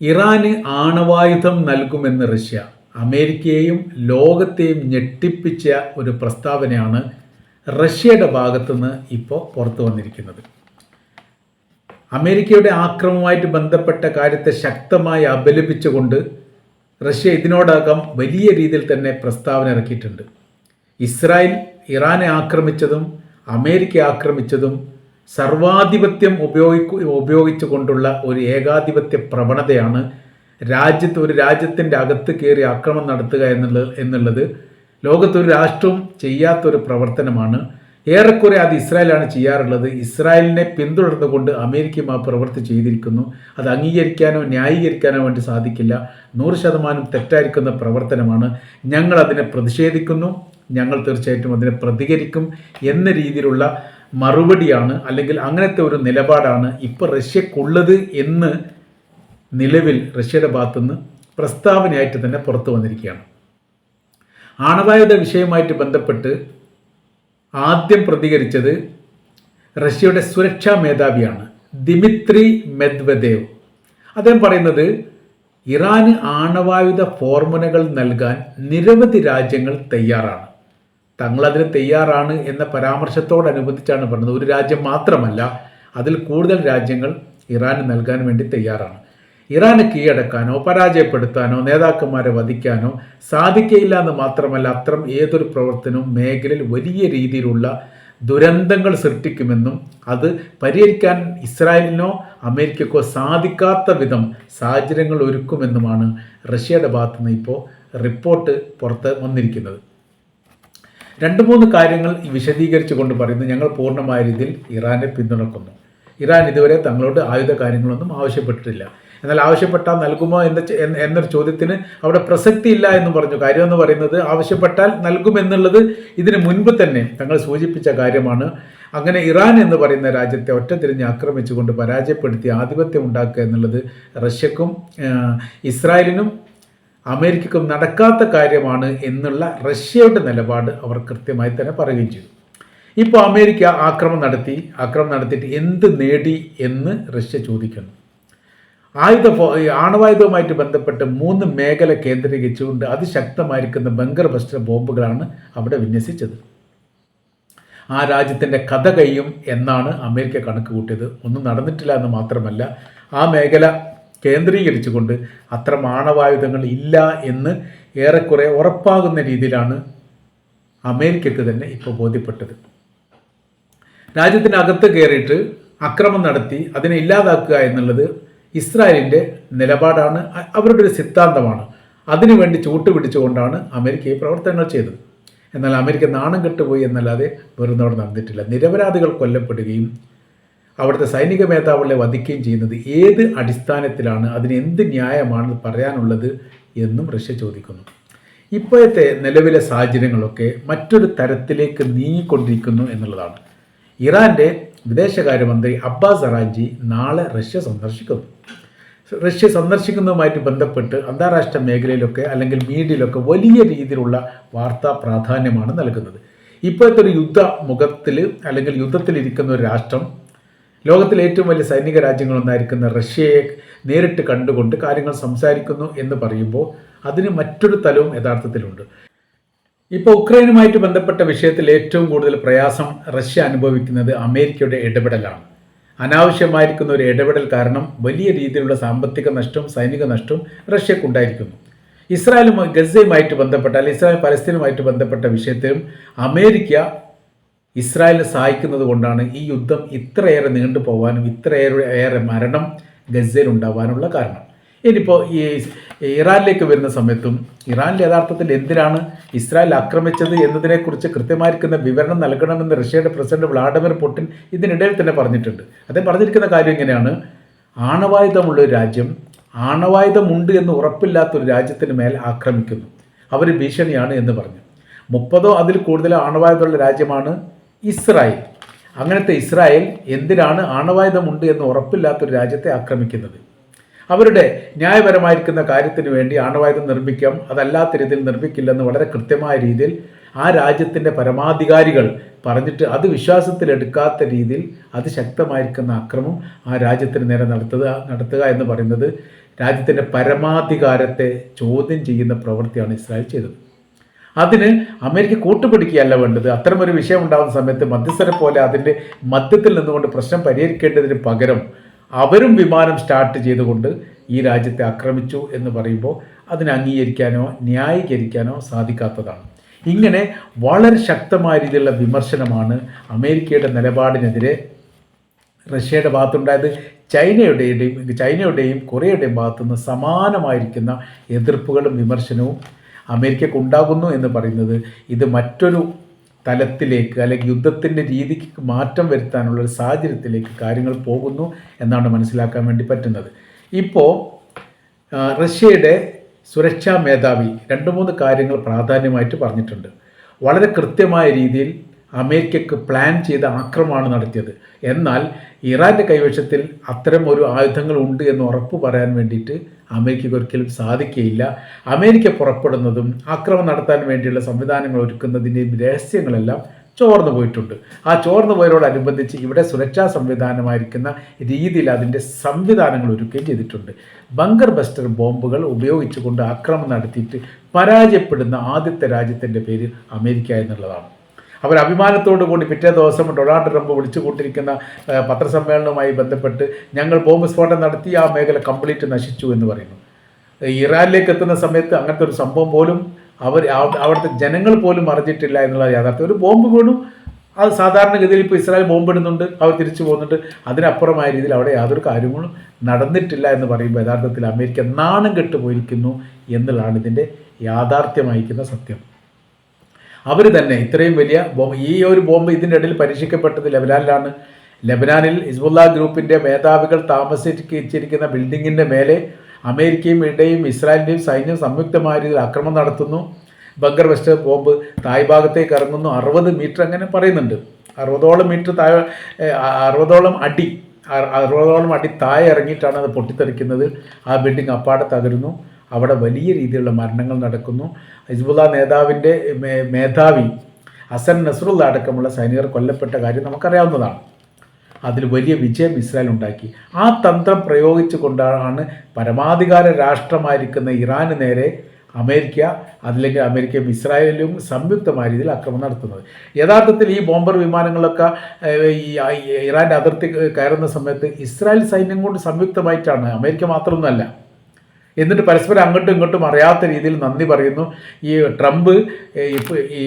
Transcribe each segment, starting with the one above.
ഇറാന് ആണവായുധം നൽകുമെന്ന് റഷ്യ. അമേരിക്കയെയും ലോകത്തെയും ഞെട്ടിപ്പിച്ച ഒരു പ്രസ്താവനയാണ് റഷ്യയുടെ ഭാഗത്തുനിന്ന് ഇപ്പോൾ പുറത്തു വന്നിരിക്കുന്നത്. അമേരിക്കയുടെ ആക്രമവുമായിട്ട് ബന്ധപ്പെട്ട കാര്യത്തെ ശക്തമായി അപലപിച്ചുകൊണ്ട് റഷ്യ ഇതിനോടകം വലിയ രീതിയിൽ തന്നെ പ്രസ്താവന ഇറക്കിയിട്ടുണ്ട്. ഇസ്രായേൽ ഇറാനെ ആക്രമിച്ചതും അമേരിക്ക ആക്രമിച്ചതും സർവാധിപത്യം ഉപയോഗിക്കു ഉപയോഗിച്ചുകൊണ്ടുള്ള ഒരു ഏകാധിപത്യ പ്രവണതയാണ് രാജ്യത്ത് ഒരു രാജ്യത്തിന്റെ അകത്ത് കയറി ആക്രമണം നടത്തുക എന്നുള്ളത് എന്നുള്ളത് ലോകത്തൊരു രാഷ്ട്രവും ചെയ്യാത്തൊരു പ്രവർത്തനമാണ്. ഏറെക്കുറെ അത് ഇസ്രായേലാണ് ചെയ്യാറുള്ളത്. ഇസ്രായേലിനെ പിന്തുടർന്നുകൊണ്ട് അമേരിക്കയും ആ പ്രവൃത്തി ചെയ്തിരിക്കുന്നു. അത് അംഗീകരിക്കാനോ ന്യായീകരിക്കാനോ വേണ്ടി സാധിക്കില്ല. നൂറ് ശതമാനം തെറ്റായിരിക്കുന്ന പ്രവർത്തനമാണ്. ഞങ്ങൾ അതിനെ പ്രതിഷേധിക്കുന്നു. ഞങ്ങൾ തീർച്ചയായിട്ടും അതിനെ പ്രതികരിക്കും എന്ന രീതിയിലുള്ള മറുപടിയാണ് അല്ലെങ്കിൽ അങ്ങനത്തെ ഒരു നിലപാടാണ് ഇപ്പോൾ റഷ്യക്കുള്ളത് എന്ന് നിലവിൽ റഷ്യയുടെ ഭാഗത്തുനിന്ന് പ്രസ്താവനയായിട്ട് തന്നെ പുറത്തു വന്നിരിക്കുകയാണ്. ആണവായുധ വിഷയമായിട്ട് ബന്ധപ്പെട്ട് ആദ്യം പ്രതികരിച്ചത് റഷ്യയുടെ സുരക്ഷാ മേധാവിയാണ് ദിമിത്രി മെദ്വദേവ്. അദ്ദേഹം പറയുന്നത് ഇറാന് ആണവായുധ ഫോർമുലകൾ നൽകാൻ നിരവധി രാജ്യങ്ങൾ തയ്യാറാണ്. തങ്ങളതിന് തയ്യാറാണ് എന്ന പരാമർശത്തോടനുബന്ധിച്ചാണ് പറഞ്ഞത്. ഒരു രാജ്യം മാത്രമല്ല അതിൽ കൂടുതൽ രാജ്യങ്ങൾ ഇറാന് നൽകാൻ വേണ്ടി തയ്യാറാണ്. ഇറാനെ കീഴടക്കാനോ പരാജയപ്പെടുത്താനോ നേതാക്കന്മാരെ വധിക്കാനോ സാധിക്കയില്ല എന്ന് മാത്രമല്ല അത്തരം ഏതൊരു പ്രവർത്തനവും മേഖലയിൽ വലിയ രീതിയിലുള്ള ദുരന്തങ്ങൾ സൃഷ്ടിക്കുമെന്നും അത് പരിഹരിക്കാൻ ഇസ്രായേലിനോ അമേരിക്കക്കോ സാധിക്കാത്ത വിധം സാഹചര്യങ്ങൾ ഒരുക്കുമെന്നുമാണ് റഷ്യയുടെ ഭാഗത്തുനിന്ന് ഇപ്പോൾ റിപ്പോർട്ട് പുറത്ത് വന്നിരിക്കുന്നത്. രണ്ട് മൂന്ന് കാര്യങ്ങൾ വിശദീകരിച്ചു കൊണ്ട് പറയുന്നു. ഞങ്ങൾ പൂർണമായ രീതിയിൽ ഇറാനെ പിന്തുണക്കുന്നു. ഇറാൻ ഇതുവരെ തങ്ങളോട് ആയുധ കാര്യങ്ങളൊന്നും ആവശ്യപ്പെട്ടിട്ടില്ല. എന്നാൽ ആവശ്യപ്പെട്ടാൽ നൽകുമോ എന്ന എന്നൊരു ചോദ്യത്തിന് അവിടെ പ്രസക്തിയില്ല എന്ന് പറഞ്ഞു. കാര്യം എന്ന് പറയുന്നത് ആവശ്യപ്പെട്ടാൽ നൽകുമെന്നുള്ളത് ഇതിന് മുൻപ് തന്നെ തങ്ങൾ സൂചിപ്പിച്ച കാര്യമാണ്. അങ്ങനെ ഇറാൻ എന്ന് പറയുന്ന രാജ്യത്തെ ഒറ്റ തിരിഞ്ഞ് ആക്രമിച്ചുകൊണ്ട് പരാജയപ്പെടുത്തി ആധിപത്യം ഉണ്ടാക്കുക എന്നുള്ളത് റഷ്യക്കും ഇസ്രായേലിനും അമേരിക്കക്കും നടക്കാത്ത കാര്യമാണ് എന്നുള്ള റഷ്യയുടെ നിലപാട് അവർ കൃത്യമായി തന്നെ പറയുകയും ചെയ്തു. ഇപ്പോൾ അമേരിക്ക ആക്രമണം നടത്തി ആക്രമണം നടത്തിയിട്ട് എന്ത് നേടി എന്ന് റഷ്യ ചോദിക്കുന്നു. ആയുധ ആണവായുധവുമായിട്ട് ബന്ധപ്പെട്ട് മൂന്ന് മേഖല കേന്ദ്രീകരിച്ചുകൊണ്ട് അതിശക്തമായിരിക്കുന്ന ബങ്കർ ബസ്റ്റർ ബോംബുകളാണ് അവിടെ വിന്യസിച്ചത്. ആ രാജ്യത്തിന്റെ കഥ കഴിയും എന്നാണ് അമേരിക്ക കണക്ക് കൂട്ടിയത്. ഒന്നും നടന്നിട്ടില്ല എന്ന് മാത്രമല്ല ആ മേഖല കേന്ദ്രീകരിച്ചുകൊണ്ട് അത്ര ആണവായുധങ്ങൾ ഇല്ല എന്ന് ഏറെക്കുറെ ഉറപ്പാകുന്ന രീതിയിലാണ് അമേരിക്കയ്ക്ക് തന്നെ ഇപ്പോൾ ബോധ്യപ്പെട്ടത്. രാജ്യത്തിനകത്ത് കയറിയിട്ട് അക്രമം നടത്തി അതിനെ ഇല്ലാതാക്കുക എന്നുള്ളത് ഇസ്രായേലിന്റെ നിലപാടാണ് അവരുടെ ഒരു സിദ്ധാന്തമാണ്. അതിനുവേണ്ടി ചൂട്ടുപിടിച്ചുകൊണ്ടാണ് അമേരിക്ക ഈ പ്രവർത്തനങ്ങൾ ചെയ്തത്. എന്നാൽ അമേരിക്ക നാണം കെട്ടുപോയി എന്നല്ലാതെ വെറുതെ നടന്നിട്ടില്ല. നിരപരാധികൾ കൊല്ലപ്പെടുകയും അവിടുത്തെ സൈനിക മേധാവികളെ വധിക്കുകയും ചെയ്യുന്നത് ഏത് അടിസ്ഥാനത്തിലാണ്? അതിന് എന്ത് ന്യായമാണ് പറയാനുള്ളത് എന്നും റഷ്യ ചോദിക്കുന്നു. ഇപ്പോഴത്തെ നിലവിലെ സാഹചര്യങ്ങളൊക്കെ മറ്റൊരു തരത്തിലേക്ക് നീങ്ങിക്കൊണ്ടിരിക്കുന്നു എന്നുള്ളതാണ്. ഇറാന്റെ വിദേശകാര്യമന്ത്രി അബ്ബാസ് അറാഞ്ചി നാളെ റഷ്യ സന്ദർശിക്കുന്നു. റഷ്യ സന്ദർശിക്കുന്നതുമായിട്ട് ബന്ധപ്പെട്ട് അന്താരാഷ്ട്ര മേഖലയിലൊക്കെ അല്ലെങ്കിൽ മീഡിയയിലൊക്കെ വലിയ രീതിയിലുള്ള വാർത്താ പ്രാധാന്യമാണ് നൽകുന്നത്. ഇപ്പോഴത്തെ ഒരു യുദ്ധ മുഖത്തിൽ അല്ലെങ്കിൽ യുദ്ധത്തിലിരിക്കുന്ന ഒരു രാഷ്ട്രം ലോകത്തിലെ ഏറ്റവും വലിയ സൈനിക രാജ്യങ്ങളൊന്നായിരിക്കുന്ന റഷ്യയെ നേരിട്ട് കണ്ടുകൊണ്ട് കാര്യങ്ങൾ സംസാരിക്കുന്നു എന്ന് പറയുമ്പോൾ അതിന് മറ്റൊരു തലവും യഥാർത്ഥത്തിലുണ്ട്. ഇപ്പോൾ ഉക്രൈനുമായിട്ട് ബന്ധപ്പെട്ട വിഷയത്തിൽ ഏറ്റവും കൂടുതൽ പ്രയാസം റഷ്യ അനുഭവിക്കുന്നത് അമേരിക്കയുടെ ഇടപെടലാണ്. അനാവശ്യമായിരിക്കുന്ന ഒരു ഇടപെടൽ കാരണം വലിയ രീതിയിലുള്ള സാമ്പത്തിക നഷ്ടവും സൈനിക നഷ്ടവും റഷ്യക്കുണ്ടായിരിക്കുന്നു ഇസ്രായേലും ഗസയുമായിട്ട് ബന്ധപ്പെട്ട അല്ലെങ്കിൽ ഇസ്രായേൽ പലസ്തീനുമായിട്ട് ബന്ധപ്പെട്ട വിഷയത്തിലും അമേരിക്ക ഇസ്രായേലിനെ സഹായിക്കുന്നത് കൊണ്ടാണ് ഈ യുദ്ധം ഇത്രയേറെ നീണ്ടു പോകാനും ഇത്രയേറെ ഏറെ മരണം ഗസയിൽ ഉണ്ടാവാനുള്ള കാരണം. ഇനിയിപ്പോൾ ഈ ഇറാനിലേക്ക് വരുന്ന സമയത്തും ഇറാനിൽ യഥാർത്ഥത്തിൽ എന്തിനാണ് ഇസ്രായേൽ ആക്രമിച്ചത് എന്നതിനെക്കുറിച്ച് കൃത്യമായിരിക്കുന്ന വിവരണം നൽകണമെന്ന് റഷ്യയുടെ പ്രസിഡന്റ് വ്ളാഡിമിർ പുടിൻ ഇതിനിടയിൽ തന്നെ പറഞ്ഞിട്ടുണ്ട്. അദ്ദേഹം പറഞ്ഞിരിക്കുന്ന കാര്യം ഇങ്ങനെയാണ്. ആണവായുധമുള്ള ഒരു രാജ്യം ആണവായുധമുണ്ട് എന്ന് ഉറപ്പില്ലാത്ത ഒരു രാജ്യത്തിന് മേൽ ആക്രമിക്കുന്നു. അവർ ഭീഷണിയാണ് എന്ന് പറഞ്ഞു. മുപ്പതോ അതിൽ കൂടുതലോ ആണവായുധമുള്ള രാജ്യമാണ് ഇസ്രായേൽ. അങ്ങനത്തെ ഇസ്രായേൽ എന്തിനാണ് ആണവായുധമുണ്ട് എന്ന് ഉറപ്പില്ലാത്തൊരു രാജ്യത്തെ ആക്രമിക്കുന്നത്? അവരുടെ ന്യായപരമായിരിക്കുന്ന കാര്യത്തിന് വേണ്ടി ആണവായുധം നിർമ്മിക്കാം. അതല്ലാത്ത രീതിയിൽ നിർമ്മിക്കില്ലെന്ന് വളരെ കൃത്യമായ രീതിയിൽ ആ രാജ്യത്തിന്റെ പരമാധികാരികൾ പറഞ്ഞിട്ട് അത് വിശ്വാസത്തിലെടുക്കാത്ത രീതിയിൽ അതിശക്തമായിരിക്കുന്ന അക്രമം ആ രാജ്യത്തിന് നേരെ നടത്തുക നടത്തുക എന്ന് പറയുന്നത് രാജ്യത്തിന്റെ പരമാധികാരത്തെ ചോദ്യം ചെയ്യുന്ന പ്രവൃത്തിയാണ് ഇസ്രായേൽ ചെയ്തത്. അതിന് അമേരിക്ക കൂട്ടുപിടിക്കുകയല്ല വേണ്ടത്. അത്തരമൊരു വിഷയം ഉണ്ടാകുന്ന സമയത്ത് മധ്യസ്ഥരെ പോലെ അതിന്റെ മധ്യത്തിൽ നിന്നുകൊണ്ട് പ്രശ്നം പരിഹരിക്കേണ്ടതിന് പകരം അവരും വിമാനം സ്റ്റാർട്ട് ചെയ്തുകൊണ്ട് ഈ രാജ്യത്തെ ആക്രമിച്ചു എന്ന് പറയുമ്പോൾ അതിനെ അംഗീകരിക്കാനോ ന്യായീകരിക്കാനോ സാധിക്കാത്തതാണ്. ഇങ്ങനെ വളരെ ശക്തമായ രീതിയിലുള്ള വിമർശനമാണ് അമേരിക്കയുടെ നിലപാടിനെതിരെ റഷ്യയുടെ ഭാഗത്തുണ്ടായത്. ചൈനയുടെയും ചൈനയുടെയും കൊറിയയുടെയും ഭാഗത്തുനിന്ന് സമാനമായിരിക്കുന്ന എതിർപ്പുകളും വിമർശനവും അമേരിക്കക്ക് ഉണ്ടാകുന്നു എന്ന് പറയുന്നത് ഇത് മറ്റൊരു തലത്തിലേക്ക് അല്ലെങ്കിൽ യുദ്ധത്തിന്റെ രീതിക്ക് മാറ്റം വരുത്താനുള്ള ഒരു സാഹചര്യത്തിലേക്ക് കാര്യങ്ങൾ പോകുന്നു എന്നാണ് മനസ്സിലാക്കാൻ വേണ്ടി പറ്റുന്നത്. ഇപ്പോൾ റഷ്യയുടെ സുരക്ഷാ മേധാവി രണ്ട് മൂന്ന് കാര്യങ്ങൾ പ്രാധാന്യമായിട്ട് പറഞ്ഞിട്ടുണ്ട്. വളരെ കൃത്യമായ രീതിയിൽ അമേരിക്കക്ക് പ്ലാൻ ചെയ്ത ആക്രമണമാണ് നടത്തിയത്. എന്നാൽ ഇറാന്റെ കൈവശത്തിൽ അത്തരം ഒരു ആയുധങ്ങൾ ഉണ്ട് എന്ന് ഉറപ്പ് പറയാൻ വേണ്ടിയിട്ട് അമേരിക്കയ്ക്ക് ഒരിക്കലും സാധിക്കുകയില്ല. അമേരിക്ക പുറപ്പെടുന്നതും ആക്രമം നടത്താൻ വേണ്ടിയുള്ള സംവിധാനങ്ങൾ ഒരുക്കുന്നതിന്റെയും രഹസ്യങ്ങളെല്ലാം ചോർന്നു പോയിട്ടുണ്ട്. ആ ചോർന്നു പോയതോടനുബന്ധിച്ച് ഇവിടെ സുരക്ഷാ സംവിധാനമായിരിക്കുന്ന രീതിയിൽ അതിന്റെ സംവിധാനങ്ങൾ ഒരുക്കുകയും ചെയ്തിട്ടുണ്ട്. ബങ്കർ ബസ്റ്റർ ബോംബുകൾ ഉപയോഗിച്ചുകൊണ്ട് ആക്രമണം നടത്തിയിട്ട് പരാജയപ്പെടുന്ന ആദ്യത്തെ രാജ്യത്തിന്റെ പേര് അമേരിക്ക എന്നുള്ളതാണ്. അവർ അഭിമാനത്തോടു കൂടി പിറ്റേ ദിവസം ഡൊണാൾഡ് ട്രംപ് വിളിച്ചു കൂട്ടിരിക്കുന്ന പത്രസമ്മേളനവുമായി ബന്ധപ്പെട്ട് ഞങ്ങൾ ബോംബ് സ്ഫോടനം നടത്തി ആ മേഖല കംപ്ലീറ്റ് നശിച്ചു എന്ന് പറയുന്നു. ഇറാനിലേക്ക് എത്തുന്ന സമയത്ത് അങ്ങനത്തെ ഒരു സംഭവം പോലും അവർ അവ- അവിടുത്തെ ജനങ്ങൾ പോലും അറിഞ്ഞിട്ടില്ല എന്നുള്ള യാഥാർത്ഥ്യം. ഒരു ബോംബ് വീണു. അത് സാധാരണഗതിയിൽ ഇപ്പോൾ ഇസ്രായേൽ ബോംബ് ഇടുന്നുണ്ട് അവർ തിരിച്ചു പോകുന്നുണ്ട്. അതിനപ്പുറമായ രീതിയിൽ അവിടെ യാതൊരു കാര്യങ്ങളും നടന്നിട്ടില്ല എന്ന് പറയുമ്പോൾ യഥാർത്ഥത്തിൽ അമേരിക്ക നാണം കെട്ടുപോയിരിക്കുന്നു എന്നുള്ളതാണ് ഇതിന്റെ യാഥാർത്ഥ്യമായിരിക്കുന്ന സത്യം. അവർ തന്നെ ഇത്രയും വലിയ ബോംബ് ഈ ഒരു ബോംബ് ഇതിന്റെ ഇടയിൽ പരീക്ഷിക്കപ്പെട്ടത് ലെബനാനിലാണ്. ലെബനാനിൽ ഹിസ്ബുള്ള ഗ്രൂപ്പിന്റെ മേധാവികൾ താമസിച്ചിരിക്കുന്ന ബിൽഡിങ്ങിന്റെ മേലെ അമേരിക്കയും ഇടയും ഇസ്രായേലിന്റെയും സൈന്യം സംയുക്തമായ രീതിയിൽ ആക്രമണം നടത്തുന്നു. ബങ്കർ വെസ്റ്റ് ബോംബ് തായ് ഭാഗത്തേക്ക് ഇറങ്ങുന്നു. അറുപത് മീറ്റർ അങ്ങനെ പറയുന്നുണ്ട്. അറുപതോളം മീറ്റർ താഴെ അറുപതോളം അടി അറുപതോളം അടി താഴെ ഇറങ്ങിയിട്ടാണ് അത് പൊട്ടിത്തെറിക്കുന്നത്. ആ ബിൽഡിംഗ് അപ്പാടെ തകരുന്നു. അവിടെ വലിയ രീതിയിലുള്ള മരണങ്ങൾ നടക്കുന്നു. ഹിസ്ബുല്ല നേതാവിന്റെ മേധാവി ഹസൻ നസറുള്ള അടക്കമുള്ള സൈനികർ കൊല്ലപ്പെട്ട കാര്യം നമുക്കറിയാവുന്നതാണ്. അതിൽ വലിയ വിജയം ഇസ്രായേൽ ഉണ്ടാക്കി. ആ തന്ത്രം പ്രയോഗിച്ചു കൊണ്ടാണ് പരമാധികാര രാഷ്ട്രമായിരിക്കുന്ന ഇറാന് നേരെ അമേരിക്ക അതില്ലെങ്കിൽ അമേരിക്കയും ഇസ്രായേലും സംയുക്തമായ രീതിയിൽ ആക്രമണം നടത്തുന്നത്. യഥാർത്ഥത്തിൽ ഈ ബോംബർ വിമാനങ്ങളൊക്കെ ഈ ഇറാന്റെ അതിർത്തി കയറുന്ന സമയത്ത് ഇസ്രായേൽ സൈന്യം കൊണ്ട് സംയുക്തമായിട്ടാണ്. അമേരിക്ക മാത്രമൊന്നുമല്ല. എന്നിട്ട് പരസ്പരം അങ്ങോട്ടും ഇങ്ങോട്ടും അറിയാത്ത രീതിയിൽ നന്ദി പറയുന്നു. ഈ ട്രംപ് ഈ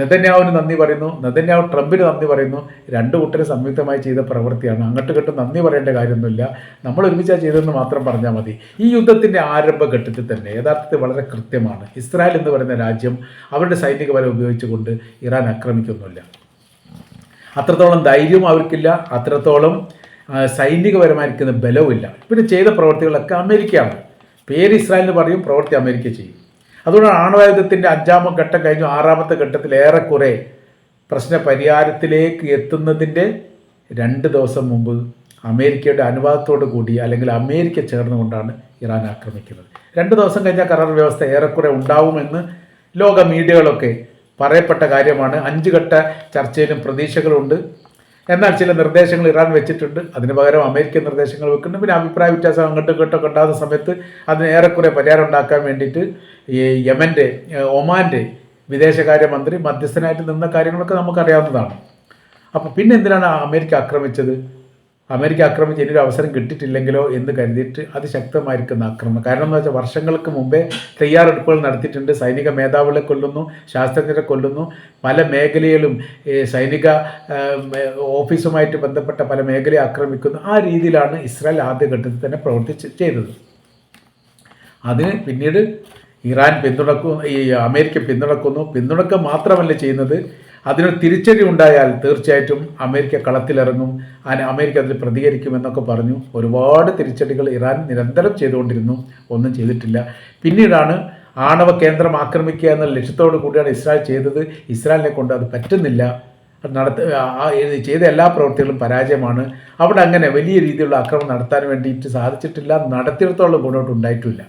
നെതന്യാവിന് നന്ദി പറയുന്നു. നെതന്യാവ് ട്രംപിന് നന്ദി പറയുന്നു. രണ്ട് കൂട്ടരും സംയുക്തമായി ചെയ്ത പ്രവൃത്തിയാണ്. അങ്ങോട്ടും ഇങ്ങോട്ടും നന്ദി പറയേണ്ട കാര്യമൊന്നുമില്ല. നമ്മൾ ഒരുമിച്ചാണ് ചെയ്തതെന്ന് മാത്രം പറഞ്ഞാൽ മതി. ഈ യുദ്ധത്തിന്റെ ആരംഭഘട്ടത്തിൽ തന്നെ യഥാർത്ഥത്തിൽ വളരെ കൃത്യമാണ്. ഇസ്രായേൽ എന്ന് പറയുന്ന രാജ്യം അവരുടെ സൈനിക ബലം ഉപയോഗിച്ചുകൊണ്ട് ഇറാൻ ആക്രമിക്കൊന്നുമില്ല. അത്രത്തോളം ധൈര്യവും അവർക്കില്ല. അത്രത്തോളം സൈനികപരമായിരിക്കുന്ന ബലവുമില്ല. പിന്നെ ചെയ്ത പ്രവർത്തികളൊക്കെ അമേരിക്കയാണ്. പേര് ഇസ്രായേൽ പറയും പ്രവൃത്തി അമേരിക്ക ചെയ്യും. അതുകൊണ്ട് ആണവായുധത്തിന്റെ അഞ്ചാമത്തെ ഘട്ടം കഴിഞ്ഞു. ആറാമത്തെ ഘട്ടത്തിൽ ഏറെക്കുറെ പ്രശ്ന പരിഹാരത്തിലേക്ക് എത്തുന്നതിന്റെ രണ്ട് ദിവസം മുമ്പ് അമേരിക്കയുടെ അനുവാദത്തോടു കൂടി അല്ലെങ്കിൽ അമേരിക്ക ചേർന്നുകൊണ്ടാണ് ഇറാൻ ആക്രമിക്കുന്നത്. രണ്ട് ദിവസം കഴിഞ്ഞാൽ കരാർ വ്യവസ്ഥ ഏറെക്കുറെ ഉണ്ടാവുമെന്ന് ലോക മീഡിയകളൊക്കെ പറയപ്പെട്ട കാര്യമാണ്. അഞ്ച് ഘട്ട ചർച്ചയിലും പ്രതീക്ഷകളുണ്ട്. എന്നാൽ ചില നിർദ്ദേശങ്ങൾ ഇറാൻ വെച്ചിട്ടുണ്ട്. അതിന് പകരം അമേരിക്കൻ നിർദ്ദേശങ്ങൾ വെക്കുന്നുണ്ട്. പിന്നെ അഭിപ്രായ വ്യത്യാസം അങ്ങോട്ടും ഇങ്ങോട്ടൊക്കെ ഉണ്ടാകുന്ന സമയത്ത് അതിന് ഏറെക്കുറെ പരിഹാരം ഉണ്ടാക്കാൻ വേണ്ടിയിട്ട് ഈ യമന്റെ ഒമാന്റെ വിദേശകാര്യമന്ത്രി മധ്യസ്ഥനായിട്ട് നിന്ന കാര്യങ്ങളൊക്കെ നമുക്കറിയാവുന്നതാണ്. അപ്പോൾ പിന്നെ എന്തിനാണ് അമേരിക്ക ആക്രമിച്ചത്? അമേരിക്ക ആക്രമിച്ച് ഇനിയൊരു അവസരം കിട്ടിയിട്ടില്ലെങ്കിലോ എന്ന് കരുതിയിട്ട് അത് ശക്തമായിരിക്കുന്ന ആക്രമണം. കാരണം എന്ന് വെച്ചാൽ വർഷങ്ങൾക്ക് മുമ്പേ തയ്യാറെടുപ്പുകൾ നടത്തിയിട്ടുണ്ട്. സൈനിക മേധാവികളെ കൊല്ലുന്നു ശാസ്ത്രജ്ഞരെ കൊല്ലുന്നു. പല മേഖലയിലും സൈനിക ഓഫീസുമായിട്ട് ബന്ധപ്പെട്ട പല മേഖലയെ ആക്രമിക്കുന്നു. ആ രീതിയിലാണ് ഇസ്രായേൽ ആദ്യഘട്ടത്തിൽ തന്നെ പ്രവർത്തിച്ച് ചെയ്തത്. അതിന് പിന്നീട് ഇറാൻ പിന്തുണക്കുന്നു ഈ അമേരിക്ക പിന്തുണക്കുന്നു. പിന്തുണക്കുക മാത്രമല്ല ചെയ്യുന്നത് അതിനൊരു തിരിച്ചടി ഉണ്ടായാൽ തീർച്ചയായിട്ടും അമേരിക്ക കളത്തിലിറങ്ങും. അതിന് അമേരിക്ക അതിൽ പ്രതികരിക്കുമെന്നൊക്കെ പറഞ്ഞു. ഒരുപാട് തിരിച്ചടികൾ ഇറാൻ നിരന്തരം ചെയ്തുകൊണ്ടിരുന്നു. ഒന്നും ചെയ്തിട്ടില്ല. പിന്നീടാണ് ആണവ കേന്ദ്രം ആക്രമിക്കുക എന്ന ലക്ഷ്യത്തോടു കൂടിയാണ് ഇസ്രായേൽ ചെയ്തത്. ഇസ്രായേലിനെ കൊണ്ട് അത് പറ്റുന്നില്ല. നടത്ത ചെയ്ത എല്ലാ പ്രവൃത്തികളും പരാജയമാണ്. അവിടെ അങ്ങനെ വലിയ രീതിയിലുള്ള ആക്രമണം നടത്താൻ വേണ്ടിയിട്ട് സാധിച്ചിട്ടില്ല. നടത്തിയിടത്തോളം ഗുണമൊട്ട് ഉണ്ടായിട്ടില്ല.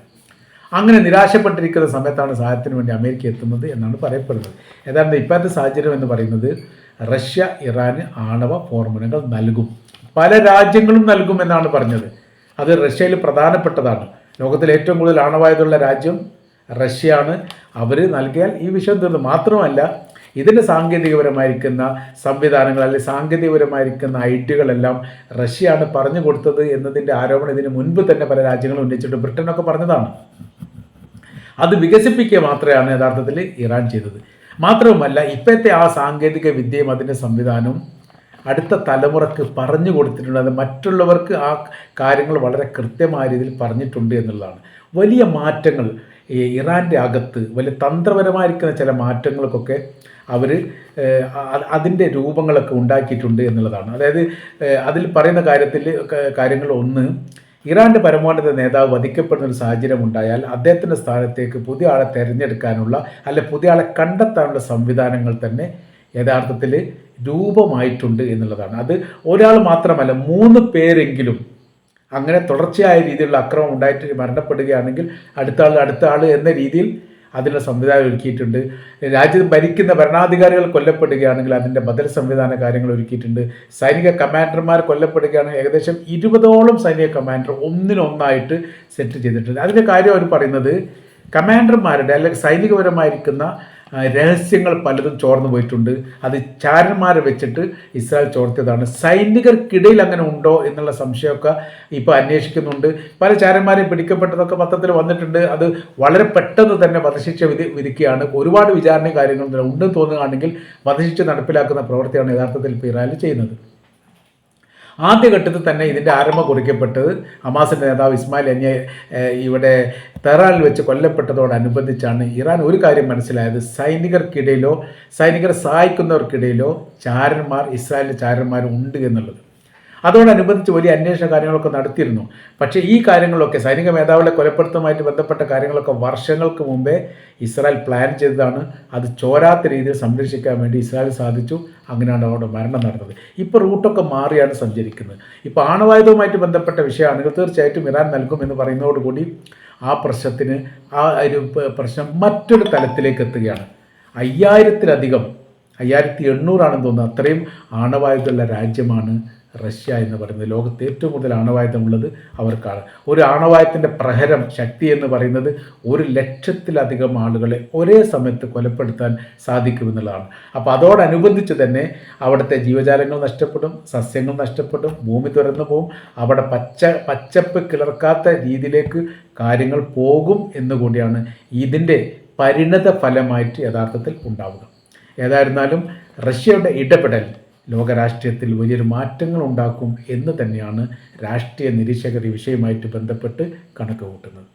അങ്ങനെ നിരാശപ്പെട്ടിരിക്കുന്ന സമയത്താണ് സഹായത്തിന് വേണ്ടി അമേരിക്ക എത്തുന്നത് എന്നാണ് പറയപ്പെടുന്നത്. ഏതാണ്ട് ഇപ്പോഴത്തെ സാഹചര്യം എന്ന് പറയുന്നത് റഷ്യ ഇറാന് ആണവ ഫോർമുലകൾ നൽകും. പല രാജ്യങ്ങളും നൽകും എന്നാണ് പറഞ്ഞത്. അത് റഷ്യയിൽ പ്രധാനപ്പെട്ടതാണ്. ലോകത്തിലെ ഏറ്റവും കൂടുതൽ ആണവായതുള്ള രാജ്യം റഷ്യയാണ്. അവർ നൽകിയാൽ ഈ വിഷയം തീർന്നു. മാത്രമല്ല ഇതിന്റെ സാങ്കേതികപരമായിരിക്കുന്ന സംവിധാനങ്ങൾ അല്ലെങ്കിൽ സാങ്കേതികപരമായിരിക്കുന്ന ഐറ്റുകളെല്ലാം റഷ്യയാണ് പറഞ്ഞു കൊടുത്തത് എന്നതിന്റെ ആരോപണം ഇതിന് മുൻപ് തന്നെ പല രാജ്യങ്ങളും ഉന്നയിച്ചിട്ടുണ്ട്. ബ്രിട്ടനൊക്കെ പറഞ്ഞതാണ്. അത് വികസിപ്പിക്കുക മാത്രമാണ് യഥാർത്ഥത്തിൽ ഇറാൻ ചെയ്തത്. മാത്രവുമല്ല ഇപ്പോഴത്തെ ആ സാങ്കേതിക വിദ്യയും അതിന്റെ സംവിധാനവും അടുത്ത തലമുറയ്ക്ക് പറഞ്ഞു കൊടുത്തിട്ടുണ്ട്. അത് മറ്റുള്ളവർക്ക് ആ കാര്യങ്ങൾ വളരെ കൃത്യമായ രീതിയിൽ പറഞ്ഞിട്ടുണ്ട് എന്നുള്ളതാണ്. വലിയ മാറ്റങ്ങൾ ഇറാന്റെ അകത്ത് വലിയ തന്ത്രപരമായിരിക്കുന്ന ചില മാറ്റങ്ങൾക്കൊക്കെ അവർ അതിന്റെ രൂപങ്ങളൊക്കെ ഉണ്ടാക്കിയിട്ടുണ്ട് എന്നുള്ളതാണ്. അതായത് അതിൽ പറയുന്ന കാര്യത്തിൽ കാര്യങ്ങൾ ഒന്ന് ഇറാന്റെ പരമോന്നത നേതാവ് വധിക്കപ്പെടുന്ന ഒരു സാഹചര്യം ഉണ്ടായാൽ അദ്ദേഹത്തിന്റെ സ്ഥാനത്തേക്ക് പുതിയ ആളെ തിരഞ്ഞെടുക്കാനുള്ള അല്ലെ പുതിയ ആളെ കണ്ടെത്താനുള്ള സംവിധാനങ്ങൾ തന്നെ യഥാർത്ഥത്തിൽ രൂപമായിട്ടുണ്ട് എന്നുള്ളതാണ്. അത് ഒരാൾ മാത്രമല്ല മൂന്ന് പേരെങ്കിലും അങ്ങനെ തുടർച്ചയായ രീതിയിലുള്ള അക്രമം ഉണ്ടായിട്ട് മരണപ്പെടുകയാണെങ്കിൽ അടുത്ത ആൾ അടുത്ത ആൾ എന്ന രീതിയിൽ അതിനുള്ള സംവിധാനം ഒരുക്കിയിട്ടുണ്ട്. രാജ്യം ഭരിക്കുന്ന ഭരണാധികാരികൾ കൊല്ലപ്പെടുകയാണെങ്കിൽ അതിന്റെ ബദൽ സംവിധാന കാര്യങ്ങൾ ഒരുക്കിയിട്ടുണ്ട്. സൈനിക കമാൻഡർമാർ കൊല്ലപ്പെടുകയാണെങ്കിൽ ഏകദേശം ഇരുപതോളം സൈനിക കമാൻഡർ ഒന്നിനൊന്നായിട്ട് സെറ്റ് ചെയ്തിട്ടുണ്ട്. അതിന്റെ കാര്യം അവർ പറയുന്നത് കമാൻഡർമാരുടെ അല്ലെങ്കിൽ സൈനികപരമായിരിക്കുന്ന രഹസ്യങ്ങൾ പലതും ചോർന്നു പോയിട്ടുണ്ട്. അത് ചാരന്മാരെ വെച്ചിട്ട് ഇസ്രായേൽ ചോർത്തിയതാണ്. സൈനികർക്കിടയിൽ അങ്ങനെ ഉണ്ടോ എന്നുള്ള സംശയമൊക്കെ ഇപ്പോൾ അന്വേഷിക്കുന്നുണ്ട്. പല ചാരന്മാരെയും പിടിക്കപ്പെട്ടതൊക്കെ പത്രത്തിൽ വന്നിട്ടുണ്ട്. അത് വളരെ പെട്ടെന്ന് തന്നെ വധശിക്ഷ വിധി വിധിക്കുകയാണ്. ഒരുപാട് വിചാരണയും കാര്യങ്ങളും ഉണ്ടെന്ന് തോന്നുകയാണെങ്കിൽ വധശിക്ഷ നടപ്പിലാക്കുന്ന പ്രവൃത്തിയാണ് യഥാർത്ഥത്തിൽ ഇപ്പോൾ ഇറാനിൽ ചെയ്യുന്നത്. ആദ്യഘട്ടത്തിൽ തന്നെ ഇതിന്റെ ആരംഭം കുറിക്കപ്പെട്ടത് ഹമാസിന്റെ നേതാവ് ഇസ്മായിൽ അന്യ ഇവിടെ തെറാനിൽ വെച്ച് കൊല്ലപ്പെട്ടതോടനുബന്ധിച്ചാണ് ഇറാൻ ഒരു കാര്യം മനസ്സിലായത്. സൈനികർക്കിടയിലോ സൈനികർ സഹായിക്കുന്നവർക്കിടയിലോ ചാരന്മാർ ഇസ്രായേലിലെ ചാരന്മാർ ഉണ്ട് എന്നുള്ളത്. അതോടനുബന്ധിച്ച് വലിയ അന്വേഷണ കാര്യങ്ങളൊക്കെ നടത്തിയിരുന്നു. പക്ഷേ ഈ കാര്യങ്ങളൊക്കെ സൈനിക മേധാവികളെ കൊലപ്പെടുത്തുമായിട്ട് ബന്ധപ്പെട്ട കാര്യങ്ങളൊക്കെ വർഷങ്ങൾക്ക് മുമ്പേ ഇസ്രായേൽ പ്ലാൻ ചെയ്തതാണ്. അത് ചോരാത്ത രീതിയിൽ സംരക്ഷിക്കാൻ വേണ്ടി ഇസ്രായേൽ സാധിച്ചു. അങ്ങനെയാണ് അവിടെ മരണം നടന്നത്. ഇപ്പോൾ റൂട്ടൊക്കെ മാറിയാണ് സഞ്ചരിക്കുന്നത്. ഇപ്പോൾ ആണവായുധവുമായിട്ട് ബന്ധപ്പെട്ട വിഷയമാണെങ്കിൽ തീർച്ചയായിട്ടും ഇറാൻ നൽകുമെന്ന് പറയുന്നതോടുകൂടി ആ പ്രശ്നത്തിന് ആ ഒരു പ്രശ്നം മറ്റൊരു തലത്തിലേക്ക് എത്തുകയാണ്. അയ്യായിരത്തിലധികം അയ്യായിരത്തി എണ്ണൂറാണെന്ന് തോന്നുന്നു. അത്രയും ആണവായുധമുള്ള രാജ്യമാണ് റഷ്യ എന്ന് പറയുന്നത് ലോകത്ത് ഏറ്റവും കൂടുതൽ ആണവായുധമുള്ളത് അവർക്കാണ്. ഒരു ആണവായുധത്തിന്റെ പ്രഹരം ശക്തി എന്ന് പറയുന്നത് ഒരു ലക്ഷത്തിലധികം ആളുകളെ ഒരേ സമയത്ത് കൊലപ്പെടുത്താൻ സാധിക്കുമെന്നുള്ളതാണ് അപ്പോൾ അതോടനുബന്ധിച്ച് തന്നെ അവിടുത്തെ ജീവജാലങ്ങൾ നഷ്ടപ്പെടും സസ്യങ്ങൾ നഷ്ടപ്പെടും ഭൂമി തുറന്നു പോകും അവിടെ പച്ച പച്ചപ്പ് കിളർക്കാത്ത രീതിയിലേക്ക് കാര്യങ്ങൾ പോകും എന്നുകൂടിയാണ് ഇതിന്റെ പരിണത ഫലമായിട്ട് യഥാർത്ഥത്തിൽ ഉണ്ടാവുക. ഏതായിരുന്നാലും റഷ്യയുടെ ഇടപെടൽ ലോകരാഷ്ട്രീയത്തിൽ വലിയൊരു മാറ്റങ്ങൾ ഉണ്ടാക്കും എന്ന് തന്നെയാണ് രാഷ്ട്രീയ നിരീക്ഷകർ ഈ വിഷയമായിട്ട് ബന്ധപ്പെട്ട് കണക്ക് കൂട്ടുന്നത്